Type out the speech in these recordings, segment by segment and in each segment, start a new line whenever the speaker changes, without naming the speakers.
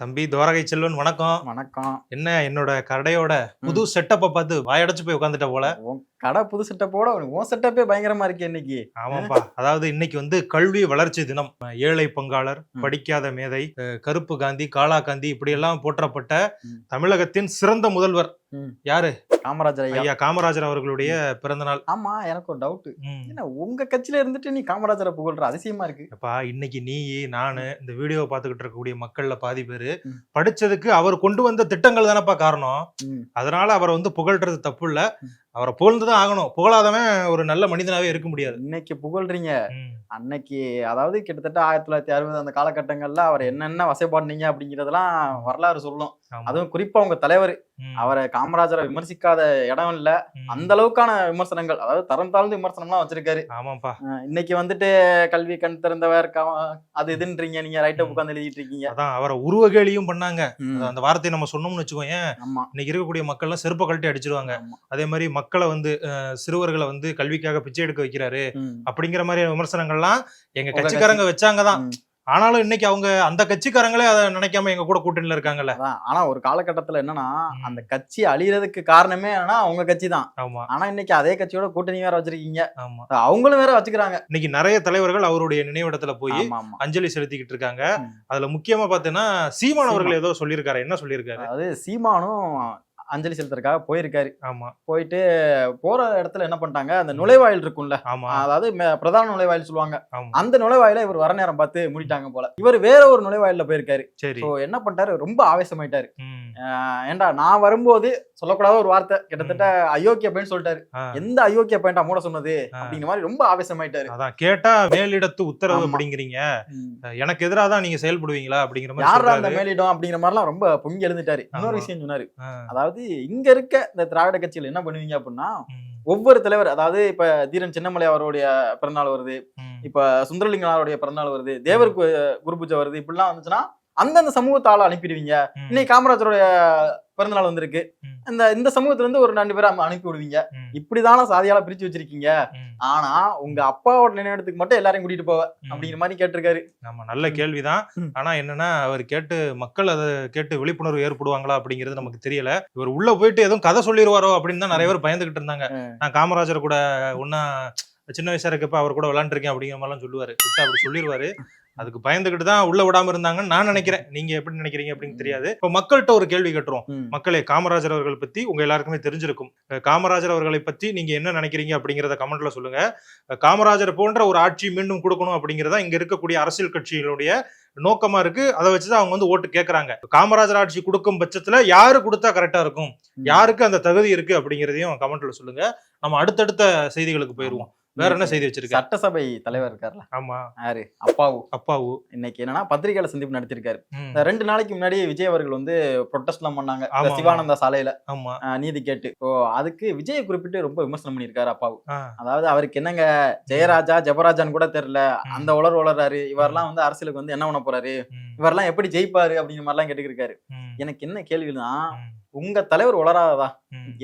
தம்பி துவாரகை செல்வன் வணக்கம்.
வணக்கம்.
என்ன என்னோட கடையோட புது செட்டப்பை பார்த்து வாயடைச்சு போய் உட்காந்துட்ட போல.
கடை புது செட்டப்போட உன் செட்டப்பே பயங்கரமா இருக்கு இன்னைக்கு.
ஆமாப்பா. அதாவது இன்னைக்கு வந்து கல்வி வளர்ச்சி தினம். ஏழை பங்காளர். படிக்காத மேதை கருப்பு காந்தி காளா காந்தி இப்படி எல்லாம் போற்றப்பட்ட. தமிழகத்தின் சிறந்த முதல்வர். யாரு?
காமராஜர் ஐயா
காமராஜர் அவர்களுடைய பிறந்த நாள்
ஆமா எனக்கு ஒரு டவுட். என்ன உங்க கட்சியில இருந்துட்டு நீ காமராஜரை புகழ்ற அதிசயமா இருக்கு
அப்பா இன்னைக்கு நீ நானு இந்த வீடியோ பார்த்துக்கிட்டு இருக்கக்கூடிய மக்கள்ல பாதி பேரு. படிச்சதுக்கு அவர் கொண்டு வந்த திட்டங்கள் தானப்பா காரணம். அதனால அவரை வந்து புகழ்றது தப்பு இல்ல. அவரை புகழ்ந்துதான் ஆகணும் புகழாதவன் ஒரு நல்ல மனிதனாவே இருக்க முடியாது
இன்னைக்கு புகழ்றீங்க. அன்னைக்கு அதாவது கிட்டத்தட்ட ஆயிரத்தி தொள்ளாயிரத்தி அறுபது அந்த காலகட்டங்கள்ல அவர் என்னென்ன வசைப்பாடுனீங்க அப்படிங்கறதெல்லாம் வரலாறு சொல்லும். அதுவும் குறிப்பா உங்க தலைவர். அவரை காமராஜரை விமர்சிக்காத இடம் இல்ல. அந்த அளவுக்கான விமர்சனங்கள் அதாவது தரம் தாழ்ந்த விமர்சனம்லாம் வச்சிருக்காரு
ஆமாப்பா
இன்னைக்கு வந்துட்டு கல்வி கண் திறந்தவர் அது இதுன்றீங்க நீங்க ரைட்ட. உட்காந்து எழுதிட்டு இருக்கீங்க
அதான் அவரை உருவகேலியும் பண்ணாங்க. அந்த வார்த்தையை நம்ம சொன்னோம்னு வச்சுக்கோயேன்
ஆமா
இன்னைக்கு இருக்கக்கூடிய மக்கள்லாம் செருப்ப கழட்டி அடிச்சிருவாங்க. அதே மாதிரி மக்களை வந்து சிறுவர்களை வந்து கல்விக்காக பிச்சை எடுக்க வைக்கிறாரு. அப்படிங்கிற மாதிரி விமர்சனங்கள்லாம் எங்க கட்சிக்காரங்க வச்சாங்கதான். ஆனாலும் இன்னைக்கு அவங்க அந்த கட்சிக்காரங்களே அதை நினைக்காம எங்க கூட கூட்டணியில இருக்காங்கல்ல.
ஆனா ஒரு காலகட்டத்துல என்னன்னா. அந்த கட்சி அழியறதுக்கு காரணமே என்னன்னா அவங்க கட்சி தான்.
ஆமா.
ஆனா இன்னைக்கு அதே கட்சியோட கூட்டணி வேற வச்சிருக்கீங்க.
ஆமா.
அவங்களும் வேற வச்சுக்கிறாங்க.
இன்னைக்கு நிறைய தலைவர்கள் அவருடைய நினைவிடத்துல போய் அஞ்சலி செலுத்திக்கிட்டு இருக்காங்க. அதுல முக்கியமா பாத்தீங்கன்னா சீமான். அவர்கள் ஏதோ சொல்லியிருக்காரு. என்ன சொல்லியிருக்காரு?
அதாவது சீமானும் அஞ்சலி செலுத்துறதுக்காக போயிருக்காரு.
ஆமா.
போயிட்டு போற இடத்துல என்ன பண்ணிட்டாங்க? அந்த நுழைவாயில் இருக்கும்ல.
ஆமா.
அதாவது பிரதான நுழைவாயில் சொல்லுவாங்க. அந்த நுழைவாயில இவர் வர நேரம் பார்த்து மூடிட்டாங்க போல. இவர் வேற ஒரு நுழைவாயில்ல போயிருக்காரு.
சரி.
என்ன பண்ணிட்டாரு? ரொம்ப ஆவேசமாயிட்டாரு. ஏன்டா நான் வரும்போது சொல்லக்கூடாத ஒரு வார்த்தை கிட்டத்தட்ட அயோக்கிய பையன் சொல்லிட்டாரு. எந்த அயோக்கிய பையன்டா மூட சொன்னது. அப்படிங்கிற மாதிரி ரொம்ப ஆவேசமாயிட்டாரு.
அதான் கேட்டா மேலிடத்து உத்தரவு. அப்படிங்கிறீங்க. எனக்கு எதிராக தான் நீங்க செயல்படுவீங்களா அப்படிங்கிற மாதிரி
யாரா அந்த. மேலிடம் அப்படிங்கிற மாதிரிலாம் ரொம்ப பொங்கி எழுந்துட்டாரு. இன்னொரு. விஷயம் சொன்னாரு.
ஆ,
அதாவது இங்க இருக்க இந்த திராவிட கட்சியில என்ன பண்ணுவீங்க அப்படின்னா ஒவ்வொரு தலைவர் அதாவது இப்ப தீரன் சின்னமலை அவருடைய பிறந்தநாள் வருது இப்ப சுந்தரலிங்கம் அவருடைய பிறந்தநாள் வருது தேவர் குரு பூஜை வருது இப்படிலாம் வந்துச்சுன்னா அந்தந்த சமூகத்தால அனுப்பிடுவீங்க. இன்னைக்கு காமராஜருடைய பிறந்தநாள் வந்திருக்கு. இந்த இந்த சமூகத்துல இருந்து ஒரு ரெண்டு பேரை அனுப்பி விடுவீங்க. இப்படிதான சாதியால பிரிச்சு வச்சிருக்கீங்க. ஆனா உங்க அப்பாவோட நினைவிடத்துக்கு மட்டும் எல்லாரையும் கூட்டிட்டு போவ.
ம்.
அப்படிங்கிற மாதிரி கேட்டிருக்காரு.
ஆமா நல்ல கேள்விதான். ஆனா என்னன்னா அவர் கேட்டு மக்கள் அதை கேட்டு விழிப்புணர்வு ஏற்படுவாங்களா அப்படிங்கிறது நமக்கு தெரியல. இவர் உள்ள போயிட்டு எதுவும் கதை சொல்லிடுவாரோ அப்படின்னு தான் நிறைய பேர் பயந்துகிட்டு இருந்தாங்க. நான் காமராஜர் கூட ஒன்னா சின்ன வயசா இருக்கப்ப அவர் கூட விளாண்டுருக்கேன் அப்படிங்கிற மாதிரிலாம் சொல்லுவாரு. அப்படி சொல்லிடுவாரு அதுக்கு பயந்துகிட்டு தான் உள்ள விடாம இருந்தாங்கன்னு நான் நினைக்கிறேன். நீங்க எப்படி நினைக்கிறீங்க அப்படின்னு தெரியாது. இப்ப மக்கள்கிட்ட ஒரு கேள்வி கேட்டுருவோம்.
ம்.
மக்களே காமராஜர் அவர்கள் பத்தி உங்க எல்லாருக்குமே தெரிஞ்சிருக்கும். காமராஜர் அவர்களை பத்தி நீங்க என்ன நினைக்கிறீங்க அப்படிங்கறத கமெண்ட்ல சொல்லுங்க. காமராஜர் போன்ற ஒரு ஆட்சி மீண்டும் கொடுக்கணும் அப்படிங்கறதா இங்க இருக்கக்கூடிய அரசியல் கட்சிகளுடைய நோக்கமா இருக்கு. அதை வச்சுதான் அவங்க வந்து ஓட்டு கேக்குறாங்க. காமராஜர் ஆட்சி கொடுக்கும் பட்சத்துல யாரு கொடுத்தா கரெக்டா இருக்கும்? யாருக்கு அந்த தகுதி இருக்கு அப்படிங்கறதையும் கமெண்ட்ல சொல்லுங்க. நம்ம அடுத்தடுத்த செய்திகளுக்கு போயிருவோம் வேற என்ன செய்தி வச்சிருக்க?
சட்டசபை தலைவர் இருக்கார்ல.
ஆமா.
யாரு? அப்பாவு.
அப்பாவு.
இன்னைக்கு என்னன்னா பத்திரிகையாளர் சந்திப்பு நடத்திருக்காரு. ரெண்டு நாளைக்கு முன்னாடி விஜய் அவர்கள் வந்து ப்ரொட்டஸ்ட் எல்லாம் பண்ணாங்க. சிவானந்தா சாலையில. நீதி கேட்டு. ஸோ அதுக்கு விஜயை குறிப்பிட்டு ரொம்ப விமர்சனம் பண்ணியிருக்காரு அப்பாவு. அதாவது அவருக்கு என்னங்க? ஜெயராஜா ஜெபராஜான்னு கூட தெரியல. அந்த உலர் உலர்றாரு இவரெல்லாம் வந்து அரசியலுக்கு வந்து என்ன பண்ண போறாரு? இவரெல்லாம் எப்படி ஜெயிப்பாரு அப்படிங்கிற மாதிரிலாம் கேட்டுக்கிருக்காரு. எனக்கு என்ன கேள்வினா உங்க தலைவர் உளராததா.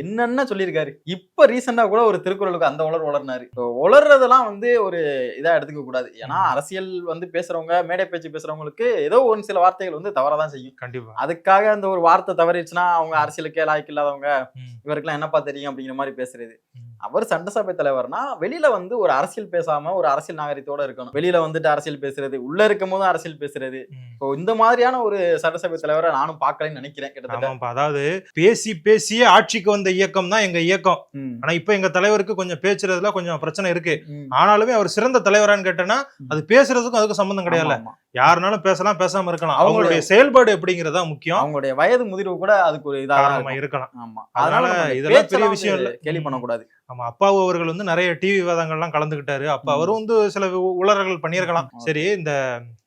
என்னென்ன சொல்லியிருக்காரு? இப்ப ரீசெண்டா கூட ஒரு திருக்குறளுக்கு அந்த உலர் உளர்னாரு. உளர்றதெல்லாம் வந்து ஒரு இதா எடுத்துக்க கூடாது. ஏன்னா அரசியல் வந்து பேசுறவங்க மேடை பேச்சு பேசுறவங்களுக்கு ஏதோ ஒரு சில வார்த்தைகள் வந்து தவறதான் செய்யும்.
கண்டிப்பா.
அதுக்காக அந்த ஒரு வார்த்தை தவறிடுச்சுன்னா அவங்க அரசியலுக்கே லாய்க்கு இல்லாதவங்க
ம்,
இவருக்கெல்லாம் என்னப்பா தெரியும் அப்படிங்கிற மாதிரி பேசுறது. அவர் சட்டசபை தலைவர்னா வெளியில வந்து ஒரு அரசியல் பேசாம ஒரு அரசியல் நாகரிகத்தோட இருக்கணும் வெளியில வந்துட்டு அரசியல் பேசுறது உள்ள இருக்கும் போதும் அரசியல் பேசுறது. இப்போ இந்த மாதிரியான ஒரு சட்டசபை தலைவரை நானும் பார்க்கலன்னு நினைக்கிறேன் கிட்டத்தட்ட
அதாவது பேசி பேசியே ஆட்சிக்கு வந்த இயக்கம் தான் எங்க இயக்கம். ஆனா இப்ப எங்க தலைவருக்கு கொஞ்சம் பேசுறதுல கொஞ்சம் பிரச்சனை இருக்கு. ஆனாலுமே அவர் சிறந்த தலைவரான்னு கேட்டேன்னா அது பேசுறதுக்கும் அதுக்கும் சம்பந்தம் கிடையாது. யாருனாலும் பேசலாம் பேசாம இருக்கலாம்
அவங்களுடைய-
செயல்பாடு எப்படிங்கறதா முக்கியம்
அவங்களுடைய வயது முதிர்வு கூட அதுக்கு ஒரு இதாக
இருக்கலாம்
ஆமா
அதனால இதெல்லாம் பெரிய விஷயம் இல்ல. ம்.
பண்ணக்கூடாது
ஆமா அப்பாவு அவர்கள் வந்து நிறைய டிவி விவாதங்கள்லாம் கலந்துகிட்டாரு அப்ப. அவரும் வந்து சில உளறல்கள் பண்ணியிருக்கலாம். சரி இந்த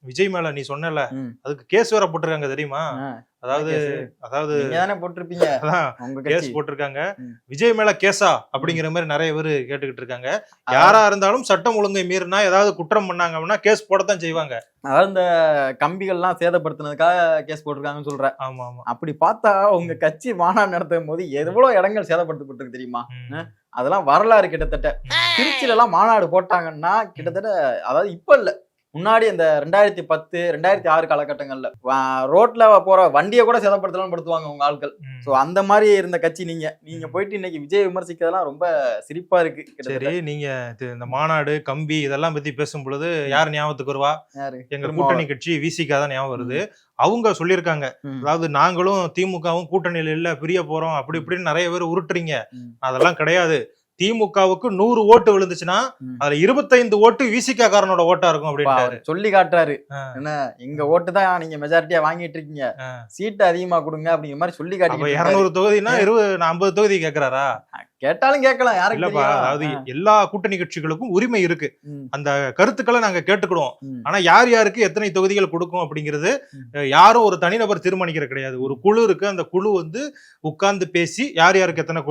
விஜய் மேல நீ சொன்னல. அதுக்கு கேஸ் வேற போட்டிருக்காங்க தெரியுமா அதாவது. அதாவது
போட்டிருப்பீங்க.
கேஸ் போட்டிருக்காங்க. விஜய் மேல கேஸா அப்படிங்கிற மாதிரி நிறைய பேர் கேட்டுக்கிட்டு இருக்காங்க. யாரா இருந்தாலும் சட்டம் ஒழுங்கை மீறினா ஏதாவது குற்றம் பண்ணாங்க அப்படின்னா கேஸ் போடத்தான் செய்வாங்க.
அதாவது இந்த கம்பிகள்லாம் சேதப்படுத்தினதுக்காக கேஸ் போட்டிருக்காங்கன்னு சொல்ற
ஆமா ஆமா
அப்படி பார்த்தா உங்க கட்சி மாநாடு நடத்தும் போது எவ்வளவு இடங்கள் சேதப்படுத்தப்பட்டிருக்கு தெரியுமா. அதெல்லாம் வரலாறு கிட்டத்தட்ட. திருச்சியில எல்லாம் மாநாடு போட்டாங்கன்னா கிட்டத்தட்ட அதாவது இப்ப இல்ல. முன்னாடி இந்த ரெண்டாயிரத்தி பத்து ரெண்டாயிரத்தி ஆறு காலகட்டங்கள்ல ரோட்ல போற வண்டியை கூட சேதப்படுத்தலாம் படுத்துவாங்க உங்க ஆட்கள். சோ அந்த மாதிரி இருந்த கட்சி நீங்க நீங்க போயிட்டு இன்னைக்கு விஜய் விமர்சிக்கிறதெல்லாம் ரொம்ப சிரிப்பா இருக்கு.
சரி நீங்க இந்த மாநாடு கம்பி இதெல்லாம் பத்தி பேசும் பொழுது யார் ஞாபகத்துக்கு வருவா எங்க. கூட்டணி கட்சி விசிகா தான் ஞாபகம் வருது அவங்க சொல்லியிருக்காங்க. அதாவது நாங்களும் திமுகவும் கூட்டணியில இல்ல பிரிய போறோம் அப்படி இப்படின்னு நிறைய பேர் உருட்டுறீங்க. அதெல்லாம் கிடையாது திமுகவுக்கு நூறு ஓட்டு விழுந்துச்சுன்னா. அதுல இருபத்தைந்து ஓட்டு விசிகா காரனோட ஓட்டா இருக்கும்
அப்ப
அப்படின்ட்டாரு
அவர் சொல்லி காட்டுறாரு. என்ன எங்க ஓட்டு தான் நீங்க மெஜாரிட்டியா வாங்கிட்டு இருக்கீங்க. சீட்டு அதிகமா கொடுங்க அப்படிங்கிற மாதிரி சொல்லி காட்டி
இருநூறு தொகுதினா இருபது ஐம்பது தொகுதி கேக்குறாரா
கேட்டாலும் கேட்கலாம் யாருக்கு
இல்லப்பா? அதாவது. எல்லா கூட்டணி கட்சிகளுக்கும் உரிமை இருக்கு அந்த கருத்துக்களை நாங்க கேட்டுக்கிடுவோம். ஆனா யார் யாருக்கு எத்தனை தொகுதிகள் கொடுக்கும் அப்படிங்கிறது யாரும் ஒரு தனிநபர் தீர்மானிக்கிறது கிடையாது ஒரு குழு இருக்கு அந்த குழு வந்து உட்கார்ந்து பேசி யார் யாருக்கு எத்தனை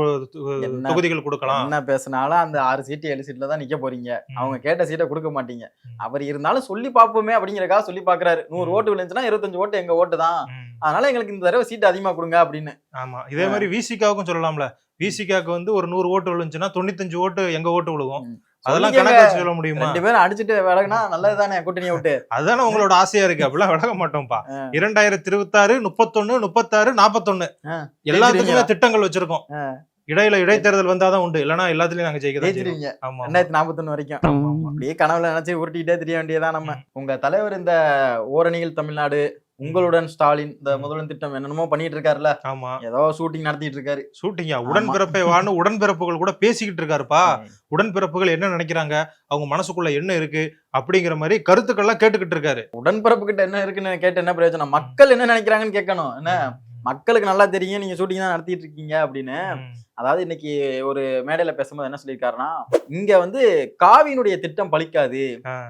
தொகுதிகள் கொடுக்கலாம்
என்ன பேசினாலும் அந்த ஆறு சீட்டு ஏழு சீட்ல தான் நிக்க போறீங்க. அவங்க கேட்ட சீட்டை கொடுக்க மாட்டீங்க. அவர் இருந்தாலும் சொல்லி பார்ப்போமே அப்படிங்கறக்காக சொல்லி பாக்குறாரு நூறு. ஓட்டு விழுந்துச்சுன்னா இருபத்தஞ்சு ஓட்டு எங்க ஓட்டு தான். அதனால எங்களுக்கு இந்த தடவை சீட்டு அதிகமா கொடுங்க அப்படின்னு
ஆமா இதே மாதிரி விசிகாவுக்கும் சொல்லலாம்ல விசிகாக்கு வந்து ஒரு நூறு ஓட்டு விழுந்துச்சுன்னா தொண்ணூத்தஞ்சு ஓட்டு எங்க ஓட்டு விழுகும்
ம்.
அதெல்லாம். கணக்கு வச்சு சொல்ல முடியுமா
ரெண்டு பேரும் அடிச்சுட்டு விலகுனா நல்லதுதானே கூட்டணியை விட்டு
அதுதானே உங்களோட ஆசையா இருக்கு அப்படிலாம் விலக மாட்டோம்ப்பா. இரண்டாயிரத்தி இருபத்தாறு முப்பத்தொன்னு முப்பத்தாறு நாற்பத்தொன்னு. எல்லாத்துக்குமே? திட்டங்கள் வச்சிருக்கோம். இடையில இடைத்தேர்தல் வந்தாதான் உண்டு இல்லனா எல்லாத்துலயும் நாங்க ஜெயிக்க தான் செய்வோம்.
ஜெயிச்சிருவீங்க
ஆமா
ரெண்டாயிரத்தி நாற்பத்தொன்னு வரைக்கும். அப்படியே கனவுல நினைச்சு உருட்டிக்கிட்டே தெரிய வேண்டியதான் நம்ம உங்க தலைவர் இந்த ஓரணியில் தமிழ்நாடு உங்களுடன் ஸ்டாலின் இந்த முதல்வன் திட்டம் என்னென்னமோ பண்ணிட்டு இருக்காருல்ல
ஆமா.
ஏதோ ஷூட்டிங் நடத்திட்டு இருக்காரு
ஷூட்டிங்கா உடன்பிறப்பை வான்னு உடன்பிறப்புகள் கூட பேசிக்கிட்டு இருக்காருப்பா உடன்பிறப்புகள் என்ன நினைக்கிறாங்க? அவங்க மனசுக்குள்ள என்ன இருக்கு? அப்படிங்கிற மாதிரி கருத்துக்கள்லாம் கேட்டுக்கிட்டு இருக்காரு
உடன்பிறப்பு கிட்ட என்ன இருக்குன்னு கேட்டு என்ன பிரயோஜனம்? மக்கள் என்ன நினைக்கிறாங்கன்னு கேட்கணும். என்ன? மக்களுக்கு நல்லா தெரியும் நீங்க ஷூட்டிங் தான் நடத்திட்டு இருக்கீங்க அப்படின்னு அதாவது இன்னைக்கு ஒரு மேடையில பேசும்போது என்ன சொல்லியிருக்காருன்னா இங்க வந்து காவியினுடைய திட்டம் பலிக்காது.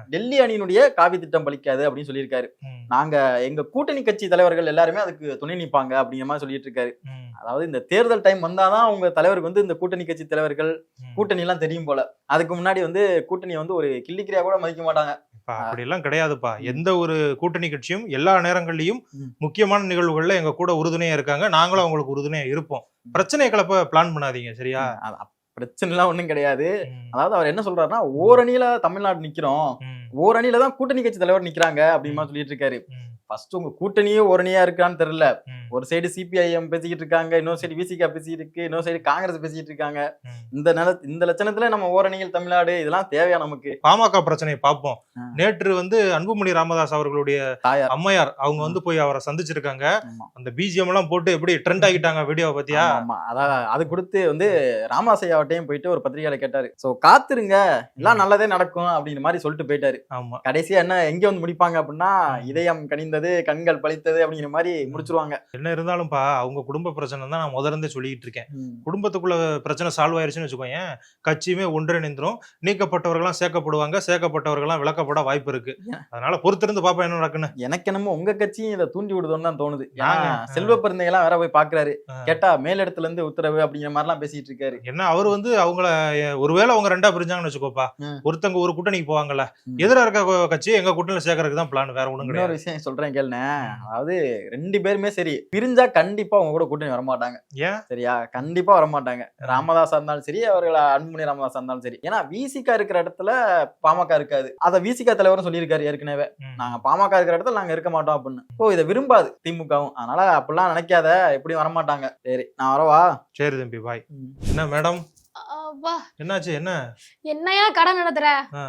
டெல்லி அணியினுடைய காவி திட்டம் பலிக்காது அப்படின்னு சொல்லியிருக்காரு. நாங்க எங்க கூட்டணி கட்சி தலைவர்கள் எல்லாருமே அதுக்கு துணை நிப்பாங்க அப்படிங்கிற மாதிரி சொல்லிட்டு இருக்காரு அதாவது இந்த தேர்தல் டைம் வந்தாதான் உங்க தலைவருக்கு வந்து இந்த கூட்டணி கட்சி தலைவர்கள். கூட்டணி எல்லாம் தெரியும் போல. அதுக்கு முன்னாடி வந்து கூட்டணியை வந்து ஒரு கிள்ளிக்கிரியா கூட மதிக்க மாட்டாங்க.
அப்பா, அப்படிலாம் கிடையாதுப்பா. எந்த ஒரு கூட்டணி கட்சியும் எல்லா நேரங்கள்லயும். முக்கியமான நிகழ்வுகள்ல எங்க கூட உறுதுணையா இருக்காங்க. நாங்களும் அவங்களுக்கு உறுதுணையா இருப்போம். பிரச்சனையை கிளப்ப பிளான் பண்ணாதீங்க சரியா?
அது அப்~ பிரச்சனை எல்லாம் ஒண்ணும் கிடையாது. அதாவது அவர் என்ன சொல்றாருன்னா ஓரணியில தமிழ்நாடு நிக்கிறோம். ஓரணியில தான் கூட்டணி கட்சி தலைவர் நிக்கிறாங்க அப்படிமா சொல்லிட்டு இருக்காரு. ஃபர்ஸ்ட் உங்க கூட்டணியே ஓரணியா இருக்கான்னு தெரியல. ஒரு சைடு சிபிஐஎம் பேசிக்கிட்டு இருக்காங்க இன்னொரு சைடு விசிகா பேசிட்டு இருக்கு இன்னொரு சைடு காங்கிரஸ் பேசிட்டு இருக்காங்க. இந்த நில இந்த லட்சணத்துல நம்ம ஓரணியில் தமிழ்நாடு இதெல்லாம் தேவையா நமக்கு?
பாமக பிரச்சனையை பார்ப்போம். நேற்று வந்து அன்புமணி ராமதாஸ் அவர்களுடைய அம்மையார் அவங்க வந்து போய் அவரை சந்திச்சிருக்காங்க. அந்த பிஜிஎம் எல்லாம் போட்டு எப்படி ட்ரெண்ட் ஆகிட்டாங்க வீடியோ பத்தியா?
ஆமா, அதான் அது கொடுத்து வந்து ராமாசையாவட்டையும் போயிட்டு ஒரு பத்திரிகையில கேட்டாரு. சோ காத்துருங்க. எல்லாம் நல்லதே நடக்கும். அப்படிங்கிற மாதிரி சொல்லிட்டு போயிட்டாரு.
ஆமா.
கடைசியா என்ன எங்க வந்து முடிப்பாங்க அப்படின்னா இதயம் கனிந்தது கண்கள் பழித்தது அப்படிங்கிற மாதிரி முடிச்சிருவாங்க.
என்ன இருந்தாலும்ப்பா அவங்க குடும்ப பிரச்சனை தான் நான் முதல்ல இருந்தே சொல்லிட்டு இருக்கேன். குடும்பத்துக்குள்ள பிரச்சனை சால்வ் ஆயிருச்சுன்னு வச்சுக்கோங்க கட்சியுமே ஒன்றிணைந்துரும் நீக்கப்பட்டவர்கள்லாம் சேர்க்கப்படுவாங்க சேர்க்கப்பட்டவர்கள்லாம் விளக்கப்பட வாய்ப்பு இருக்கு? அதனால பொறுத்திருந்து பாப்பா என்ன நடக்குன்னு.
எனக்கு என்னமோ உங்க கட்சியும் இதை தூண்டி விடுதோன்னு தான் தோணுது. செல்வ பெருந்தையெல்லாம் வேற போய் பாக்குறாரு. கேட்டா மேலிடத்துல இருந்து உத்தரவு அப்படிங்கிற மாதிரி எல்லாம் பேசிட்டு இருக்காரு.
என்ன அவர் வந்து அவங்கள ஒருவேளை அவங்க ரெண்டா பிரிஞ்சாங்கன்னு வச்சுக்கோப்பா. ஒருத்தங்க ஒரு கூட்டணிக்கு போவாங்கல்ல.
ம்.
எதிரா இருக்க கட்சி எங்க கூட்டணியில சேர்க்கறதுக்கு தான் பிளான் வேற
இன்னொரு
கிடையாது.
விஷயம் சொல்றேன். கேளுனே அதாவது ரெண்டு பேருமே சரி. பிரிஞ்சா கண்டிப்பா அவங்க கூட கூட்டணி வரமாட்டாங்க.
ஏன்?
சரியா? கண்டிப்பா வரமாட்டாங்க. ராமதாஸா இருந்தாலும் சரி அவர்கள் அன்புமணி ராமதாஸா இருந்தாலும் சரி. ஏன்னா விசிகா இருக்கிற இடத்துல பாமக இருக்காது. அத விசிகா தலைவரும் சொல்லியிருக்காரு ஏற்கனவே.
ம்.
நாங்க பாமக இருக்கிற இடத்துல நாங்க இருக்க மாட்டோம் அப்படின்னு. ஓ இதை விரும்பாது திமுகவும். அதனால அப்படிலாம் நினைக்காத. எப்படியும் வரமாட்டாங்க. சரி நான் வரவா?
சரி தம்பி பாய் என்ன மேடம்
அப்பா
என்னாச்சு? என்ன?
என்னையா கடை நடத்துற?
ஆ.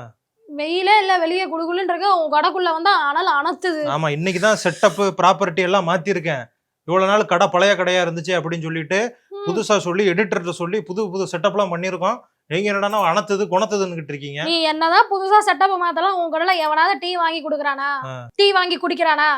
வெயிலே இல்ல வெளியே குடுகுலுன்னு இருக்க. உன் கடைக்குள்ள வந்தா அனல் அனத்துது
ஆமா இன்னைக்கு தான் செட்டப் ப்ராப்பர்ட்டி எல்லாம் மாத்திருக்கேன். இவ்வளவு நாள் கடை பழைய கடையா இருந்துச்சு அப்படின்னு சொல்லிட்டு. புதுசா சொல்லி எடிட்டர்கிட்ட சொல்லி புது புது செட்டப்லாம் பண்ணியிருக்கோம். நீங்க என்னடான்னா அணத்துது குணத்துதுன்னுகிட்டு இருக்கீங்க.
நீ என்னதான் புதுசா செட்டப் மாத்தலாம் உன் கடையில எவனாவது டீ வாங்கி குடுக்கறானா. டீ வாங்கி குடிக்கிறானா.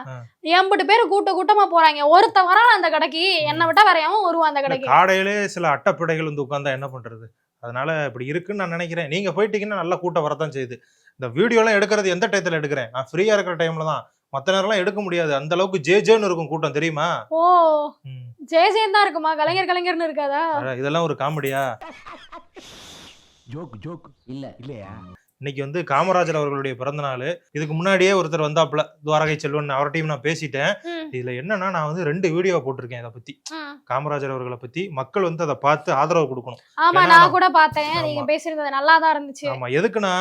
எண்பது பேர் கூட்ட கூட்டமா போறாங்க. ஒருத்த வரான் அந்த கடைக்கு என்ன விட்டா வேற எவன் வருவான் அந்த கடைக்கு?
காடையிலே சில அட்டப்பிடைகள் வந்து உட்கார்ந்தா என்ன பண்றது? அதனால இப்படி இருக்குன்னு நான் நினைக்கிறேன். நீங்க போயிட்டீங்கன்னா நல்லா கூட்டம் வரத்தான் செய்யுது. இந்த வீடியோ எல்லாம் எடுக்கிறது எந்த டயத்துல எடுக்கிறேன்? நான் ஃப்ரீயா இருக்கிற டைம்ல தான். மத்த நேரம்லாம் எடுக்க முடியாது. அந்த அளவுக்கு ஜே ஜேன்னு இருக்கும் கூட்டம் தெரியுமா?
ஓ
ம்.
ஜெயசேன் தான் இருக்குமா? கலைஞர் கலைஞர்னு இருக்காதா?
இதெல்லாம் ஒரு காமெடியா?
Joke joke. இல்ல இல்லையா?
இன்னைக்கு வந்து காமராஜர் அவர்களுடைய பிறந்த நாள் இதுக்கு முன்னாடியே ஒருத்தர் வந்தாப்புல துவாரகை செல்வன் அவர்கிட்டயும் நான் பேசிட்டேன். இதுல என்னன்னா நான் வந்து ரெண்டு வீடியோ போட்டிருக்கேன் இதை பத்தி. காமராஜர் அவர்களை பத்தி. மக்கள் வந்து அதை பார்த்து ஆதரவு கொடுக்கணும்.
ஆமா நான் கூட பார்த்தேன். நீங்க பேசியிருந்தது நல்லா தான் இருந்துச்சு.
ஆமா எதுக்குன்னா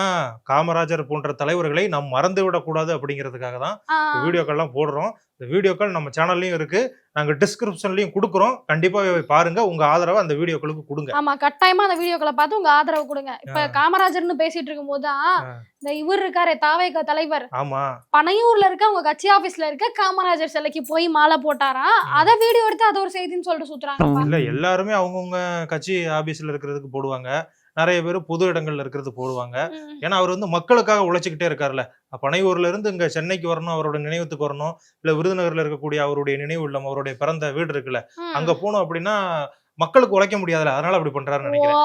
காமராஜர் போன்ற தலைவர்களை நாம் மறந்து விடக்கூடாது அப்படிங்கிறதுக்காக தான்
ஆ,
வீடியோக்கள்லாம் போடுறோம். இந்த வீடியோக்கள் நம்ம சேனல்லையும் இருக்கு. நாங்க டிஸ்கிரிப்ஷன்லயும் கொடுக்குறோம். கண்டிப்பா போய் பாருங்க. உங்க ஆதரவை அந்த வீடியோக்களுக்கு கொடுங்க.
ஆமா கட்டாயமா அந்த வீடியோக்களை பார்த்து உங்க ஆதரவு கொடுங்க. இப்ப. காமராஜர்னு பேசிட்டு இருக்கும் போதுதான். இந்த இவர் இருக்காரு தாவேக தலைவர்.
ஆமா.
பனையூர்ல இருக்க உங்க கட்சி ஆபீஸ்ல இருக்க காமராஜர் சிலைக்கு போய் மாலை போட்டாராம். அத வீடியோ எடுத்து அது ஒரு செய்தின்னு சொல்லிட்டு சுத்துறாங்க
இல்ல எல்லாருமே அவங்கவுங்க கட்சி ஆபீஸ்ல இருக்கிறதுக்கு போடுவாங்க. நிறைய பேர் பொது இடங்கள்ல இருக்கிறது போடுவாங்க. ஏன்னா அவர் வந்து மக்களுக்காக உழைச்சிக்கிட்டே இருக்காருல்ல. பனையூர்ல இருந்து இங்க சென்னைக்கு வரணும் அவரோட நினைவுக்கு வரணும் இல்ல விருதுநகர்ல இருக்கக்கூடிய அவருடைய நினைவு இல்லம் அவருடைய பிறந்த வீடு இருக்குல்ல அங்க போனோம் அப்படின்னா மக்களுக்கு உழைக்க முடியாதுல்ல. அதனால அப்படி பண்றாருன்னு நினைக்கிறேன்.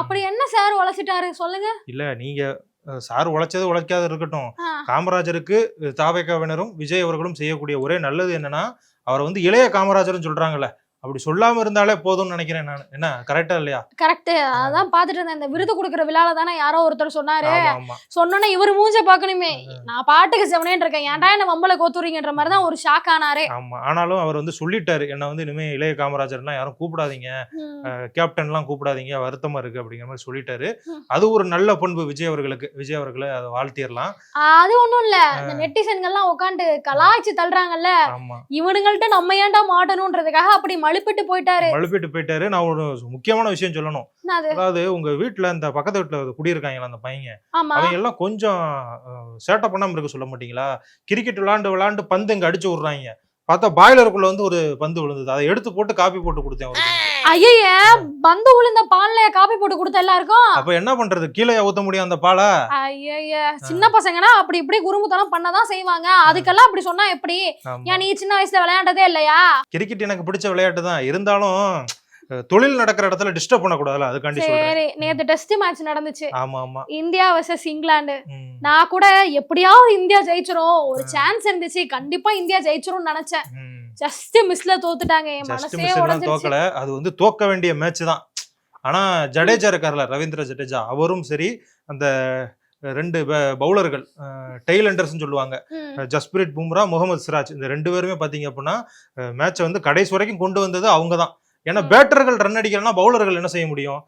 அப்படி என்ன சார் உழைச்சிட்டாரு? சொல்லுங்க.
இல்ல நீங்க சார் உழைச்சது உழைக்காது இருக்கட்டும். காமராஜருக்கு தாவேக்காவினரும் விஜய் அவர்களும் செய்யக்கூடிய ஒரே நல்லது என்னன்னா அவரை வந்து இளைய காமராஜர்னு சொல்றாங்கல்ல. அப்படி சொல்லாம இருந்தாலே போதும்னு நினைக்கிறேன் நான். என்ன? கரெக்டா இல்லையா?
கரெக்ட் அதான் பாத்துட்டு இருந்தேன். இந்த விருது கொடுக்குற விழால தானே யாரோ ஒருத்தர் சொன்னாரு. சொன்னோன்னே இவர் மூஞ்ச பாக்கணுமே நான் பாட்டுக்கு செவனேன்னு இருக்கேன். ஏன்டா என்ன மம்பளை கோத்துறீங்கன்ற மாதிரி தான் ஒரு ஷாக் ஆனாரே.
ஆமா. ஆனாலும் அவர் வந்து சொல்லிட்டாரு. என்ன வந்து இனிமே இளைய காமராஜர்லாம் யாரும் கூப்பிடாதீங்க.
ம்.
கேப்டன்லாம் கூப்பிடாதீங்க. வருத்தமா இருக்கு அப்படிங்கிற மாதிரி சொல்லிட்டாரு. அது ஒரு நல்ல பண்பு விஜய் அவர்களுக்கு. விஜய் அவர்களை அதை வாழ்த்திடலாம்.
அது ஒண்ணும் இல்ல. இந்த நெட்டிசன்கள்லாம் உட்காந்து கலாய்ச்சி தள்ளுறாங்கல்ல. இவனுங்கள்ட்ட நம்ம ஏன்டா மாட்டணும்ன்றதுக்காக அப்படி மழுப்பிட்டு போயிட்டாரு.
மழுப்பிட்டு போயிட்டாரு. நான் ஒரு முக்கியமான விஷயம் சொல்லணும். அதாவது உங்க வீட்டுல இந்த பக்கத்து வீட்டுல குடியிருக்காங்களா அந்த பையன்
ஆமா.
அவங்க எல்லாம் கொஞ்சம் சேட்டை பண்ணாம இருக்க சொல்ல மாட்டீங்களா? கிரிக்கெட் விளாண்டு விளாண்டு பந்து இங்க அடிச்சு விடுறாங்க. பார்த்தா பாய்லருக்குள்ள வந்து ஒரு பந்து விழுந்தது. அதை எடுத்து போட்டு காப்பி போட்டு கொடுத்தேன்
ஐய பந்து உளுந்த பால்ல காப்பி போட்டு கொடுத்த எல்லாருக்கும்?
அப்ப என்ன பண்றது? கீழே ஊத்த முடியும் அந்த பாலை?
ஐய சின்ன பசங்கன்னா அப்படி இப்படி குறும்புத்தனம் பண்ணதான் செய்வாங்க. அதுக்கெல்லாம் அப்படி சொன்னா எப்படி. ஏன் நீ சின்ன வயசுல விளையாண்டதே இல்லையா?
கிரிக்கெட் எனக்கு பிடிச்ச விளையாட்டு தான் இருந்தாலும் தொழில் நடக்கிற இடத்துல டிஸ்டர்ப் பண்ணக்கூடாதுல்ல அதுக்காண்டி
சரி நேத்து டெஸ்ட் மேட்ச் நடந்துச்சு.
ஆமா ஆமா.
India versus England. நான் கூட எப்படியாவது இந்தியா ஜெயிச்சிரும். ஒரு சான்ஸ் இருந்துச்சு. கண்டிப்பா இந்தியா ஜெயிச்சிரும்னு நினைச்சேன். ஜஸ்ட் மிஸ்ல தோத்துட்டாங்க. என் மனசே
தோக்கல. அது வந்து தோக்க வேண்டிய மேட்ச் தான். ஆனா ஜடேஜா இருக்கார்ல ரவீந்திர ஜடேஜா அவரும் சரி அந்த ரெண்டு பவுலர்கள் டெய்ல் அண்டர்ஸ் சொல்லுவாங்க.
ம்.
ஜஸ்பிரிட் பும்ரா முகமது சிராஜ் இந்த ரெண்டு பேருமே பாத்தீங்க அப்படின்னா மேட்சை வந்து கடைசி வரைக்கும் கொண்டு வந்தது அவங்க தான். ஏன்னா. பேட்டர்கள் ரன் அடிக்கலன்னா பவுலர்கள் என்ன செய்ய முடியும்.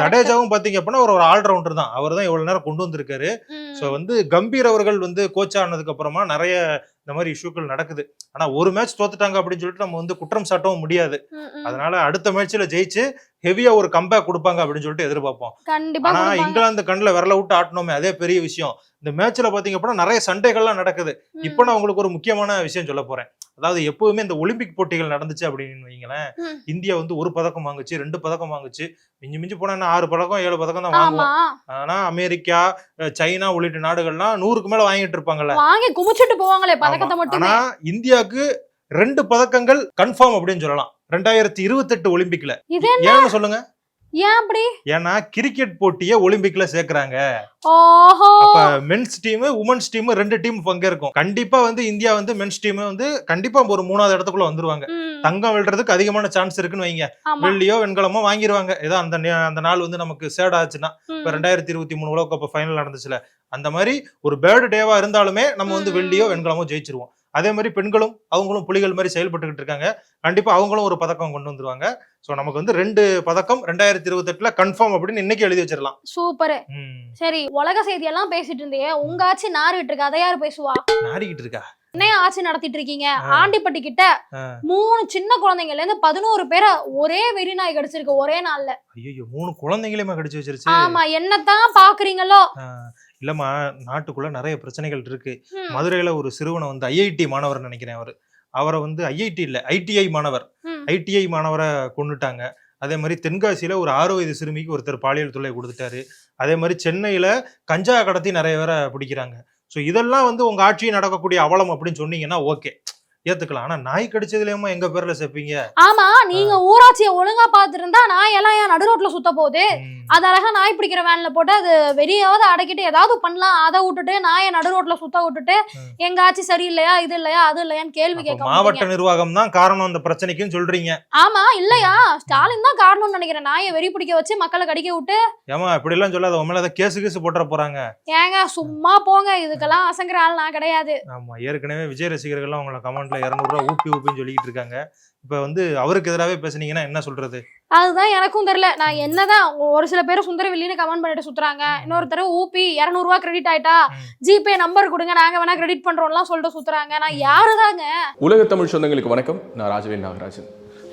ஜடேஜாவும் பாத்தீங்க அப்படின்னா ஒரு ஆல்ரவுண்டர் தான் அவர் தான் இவ்வளவு நேரம் கொண்டு வந்திருக்காரு. ஸோ வந்து கம்பீர் அவர்கள் வந்து கோச் ஆனதுக்கு அப்புறமா நிறைய இந்த மாதிரி இஷ்யூக்கள் நடக்குது ஆனா ஒரு மேட்ச் தோத்துட்டாங்க அப்படின்னு சொல்லிட்டு நம்ம வந்து குற்றம் சாட்டவும் முடியாது. அதனால அடுத்த மேட்ச்ல ஜெயிச்சு ஹெவியா ஒரு கம்பேக் கொடுப்பாங்க அப்படின்னு சொல்லிட்டு எதிர்பார்ப்போம்.
கண்டிப்பா
ஆனா. இங்கிலாந்து கண்ணுல விரல விட்டு ஆட்டணுமே அதே பெரிய விஷயம். இந்த மேட்ச்ல பாத்தீங்க அப்படின்னா நிறைய சண்டைகள்லாம் நடக்குது. இப்போ நான் உங்களுக்கு ஒரு முக்கியமான விஷயம் சொல்ல போறேன். அதாவது எப்பவுமே இந்த ஒலிம்பிக் போட்டிகள் நடந்துச்சு அப்படின்னு வைங்களேன். இந்தியா வந்து ஒரு பதக்கம் வாங்குச்சு ரெண்டு பதக்கம் வாங்குச்சு. மிஞ்சி மிஞ்சி போனா ஆறு பதக்கம் ஏழு பதக்கம் தான் வாங்குவோம். ஆனா அமெரிக்கா சைனா உள்ளிட்ட நாடுகள்லாம் நூறுக்கு மேல வாங்கிட்டு இருப்பாங்கல்ல.
வாங்கி குமிச்சிட்டு போவாங்களே பதக்கத்தை. மட்டுமே.
ஆனா இந்தியாவுக்கு ரெண்டு பதக்கங்கள் கன்ஃபார்ம் அப்படின்னு சொல்லலாம். ரெண்டாயிரத்தி இருபத்தெட்டு ஒலிம்பிக்ல. ஏன்னு சொல்லுங்க.
ஏன் அப்படி?
ஏன்னா கிரிக்கெட் போட்டியை ஒலிம்பிக்ல சேர்க்கறாங்க. மென்ஸ் டீம் உமன்ஸ் டீம் ரெண்டு டீம் பங்கேற்கும். கண்டிப்பா வந்து இந்தியா வந்து மென்ஸ் டீம் வந்து கண்டிப்பா ஒரு மூணாவது இடத்துக்குள்ள வந்துருவாங்க. தங்கம் வெல்றதுக்கு அதிகமான சான்ஸ் இருக்குன்னு வைங்க. வெள்ளியோ வெண்கலமோ வாங்கிருவாங்க. ஏதோ அந்த அந்த நாள் வந்து நமக்கு சேட் ஆச்சுன்னா. இப்ப ரெண்டாயிரத்தி இருபத்தி மூணு உலக ஃபைனல் நடந்துச்சுல அந்த மாதிரி ஒரு பேர்டு டேவா இருந்தாலுமே நம்ம வந்து. வெள்ளியோ வெண்கலமோ ஜெயிச்சிருவோம். அதே மாதிரி பெண்களும் அவங்களும் புலிகள் மாதிரி செயல்பட்டுக்கிட்டு இருக்காங்க. கண்டிப்பா அவங்களும் ஒரு பதக்கம் கொண்டு வந்துருவாங்க. சோ நமக்கு வந்து ரெண்டு பதக்கம் ரெண்டாயிரத்தி இருபத்தெட்டுல கன்ஃபார்ம் அப்படின்னு இன்னைக்கு எழுதி வச்சிடலாம்.
சூப்பர். சரி உலக செய்தியெல்லாம் பேசிட்டு இருந்தே உங்க ஆட்சி நாறிட்டு இருக்கு? அதை யாரு பேசுவா?
நாடிக்கிட்டு இருக்கா?
என்னைய ஆட்சி நடத்திட்டு இருக்கீங்க. ஆண்டிப்பட்டி கிட்ட. மூணு சின்ன குழந்தைங்கள்ல இருந்து பதினோரு பேரை ஒரே வெறி நாய் கடிச்சிருக்கு ஒரே நாள்ல.
ஐயோ மூணு குழந்தைங்களையுமே கடிச்சு வச்சிருச்சு.
ஆமா என்னத்தான் பாக்குறீங்களோ?
இல்லம்மா நாட்டுக்குள்ள நிறைய பிரச்சனைகள் இருக்கு. மதுரையில ஒரு சிறுவனை வந்து ஐஐடி மாணவர் நினைக்கிறேன் அவரு. அவரை வந்து ஐஐடி இல்ல ஐடிஐ மாணவர். ஐடிஐ மாணவரை கொன்னுட்டாங்க. அதே மாதிரி தென்காசியில ஒரு ஆறு வயது சிறுமிக்கு ஒருத்தர் பாலியல் தொல்லை கொடுத்துட்டாரு. அதே மாதிரி சென்னையில கஞ்சா கடத்தி நிறைய பேரை பிடிக்கிறாங்க. ஸோ இதெல்லாம் வந்து உங்க ஆட்சியில் நடக்கக்கூடிய அவலம் அப்படின்னு சொன்னீங்கன்னா ஓகே ஏத்துக்கலாம். ஆனா நாய் கடிச்சதுலயுமா எங்க பேர்ல சேர்ப்பீங்க
ஆமா நீங்க ஊராட்சியை ஒழுங்கா பாத்துருந்தா நாய் எல்லாம் ஏன் நடு ரோட்ல சுத்த போகுது. அது அழகா நாய் பிடிக்கிற வேன்ல போட்டு அது வெளியாவது அடக்கிட்டு ஏதாவது பண்ணலாம். அதை விட்டுட்டு நாயை நடு ரோட்ல சுத்த விட்டுட்டு. எங்க ஆட்சி சரியில்லையா இது இல்லையா அது இல்லையான்னு கேள்வி கேட்க
மாவட்ட. நிர்வாகம் தான் காரணம் அந்த பிரச்சனைக்குன்னு சொல்றீங்க.
ஆமா இல்லையா? காரணம்னு நினைக்கிறேன். நாயை வெறி பிடிக்க வச்சு மக்களை கடிக்க விட்டு.
ஏமா இப்படி எல்லாம் சொல்லாத உன் மேல ஏதாவது கேசு கேசு போட்டுற போறாங்க.
ஏங்க சும்மா போங்க. இதுக்கெல்லாம் அசங்குற ஆள் நான் கிடையாது.
ஆமா ஏற்கனவே விஜய் ரசிகர்கள்லாம் உங்களை கமெண்ட்ல இருநூறுவா ஊப்பி ஊப்பின்னு சொல்லிட்டு இருக்காங்க. இப்ப வந்து அவருக்கு எதிராகவே பேசுனீங்கன்னா என்ன சொல்றது?
அதுதான் எனக்கும் தெரியல. நான் என்னதான் ஒரு சில பேர் சுந்தரவெளின்னு கமெண்ட் பண்ணிட்டு சுத்துறாங்க. இன்னொருத்தர் ஊபி இரநூறுவா கிரெடிட் ஆயிட்டா. ஜிபே நம்பர் கொடுங்க நாங்க வேணா கிரெடிட் பண்றோம்லாம் சொல்லிட்டு சுத்துறாங்க. நான் யாருதாங்க?
உலக தமிழ் சொந்தங்களுக்கு வணக்கம். நான் ராஜவேல் நாகராஜன்.